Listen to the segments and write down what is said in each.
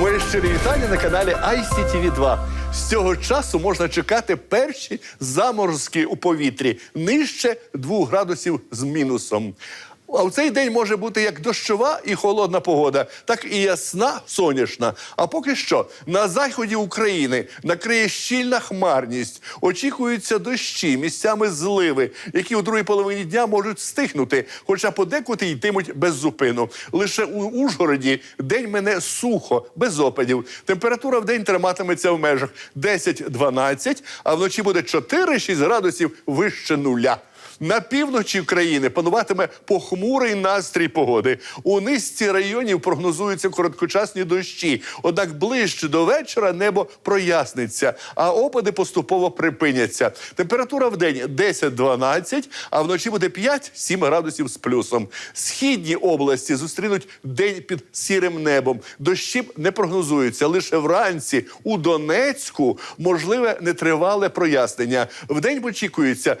Мої щирі вітання на каналі ICTV 2 З цього часу можна чекати перші заморозки у повітрі нижче 2 градусів з мінусом. А в цей день може бути як дощова і холодна погода, так і ясна, сонячна. А поки що на заході України накриє щільна хмарність. Очікуються дощі, місцями зливи, які у другій половині дня можуть стихнути, хоча подекуди йтимуть без зупину. Лише у Ужгороді день мене сухо, без опадів. Температура в день триматиметься в межах 10-12, а вночі буде 4-6 градусів вище нуля. На півночі країни пануватиме похмурий настрій погоди. У низці районів прогнозуються короткочасні дощі. Однак ближче до вечора небо проясниться, а опади поступово припиняться. Температура в день 10-12, а вночі буде 5-7 градусів з плюсом. Східні області зустрінуть день під сірим небом. Дощі не прогнозуються лише вранці. У Донецьку можливе нетривале прояснення. Вдень очікується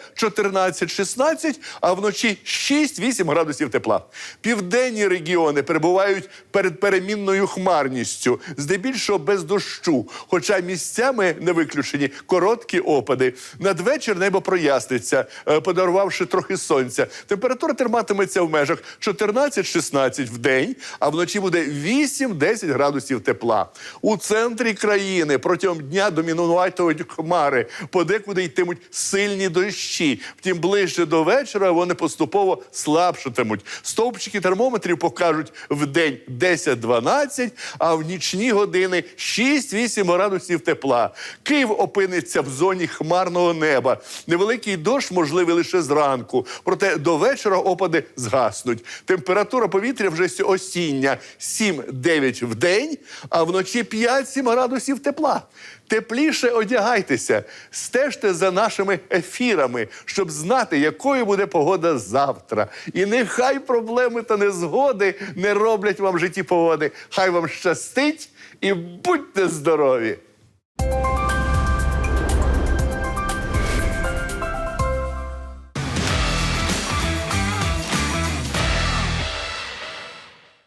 14-16, а вночі 6-8 градусів тепла. Південні регіони перебувають перед перемінною хмарністю, здебільшого без дощу, хоча місцями не виключені короткі опади. Надвечір небо проясниться, е, подарувавши трохи сонця. Температура триматиметься в межах 14-16 в день, а вночі буде 8-10 градусів тепла. У центрі країни протягом дня домінуватимуть хмари, подекуди йтимуть сильні дощі. Втім, ближче до вечора вони поступово слабшатимуть. Стовпчики термометрів покажуть в день 10-12, а в нічні години 6-8 градусів тепла. Київ опиниться в зоні хмарного неба. Невеликий дощ можливий лише зранку, проте до вечора опади згаснуть. Температура повітря вже осіння 7-9 в день, а вночі 5-7 градусів тепла. Тепліше одягайтеся, стежте за нашими ефірами, щоб знати, якою буде погода завтра. І нехай проблеми та незгоди не роблять вам житті погоди. Хай вам щастить і будьте здорові!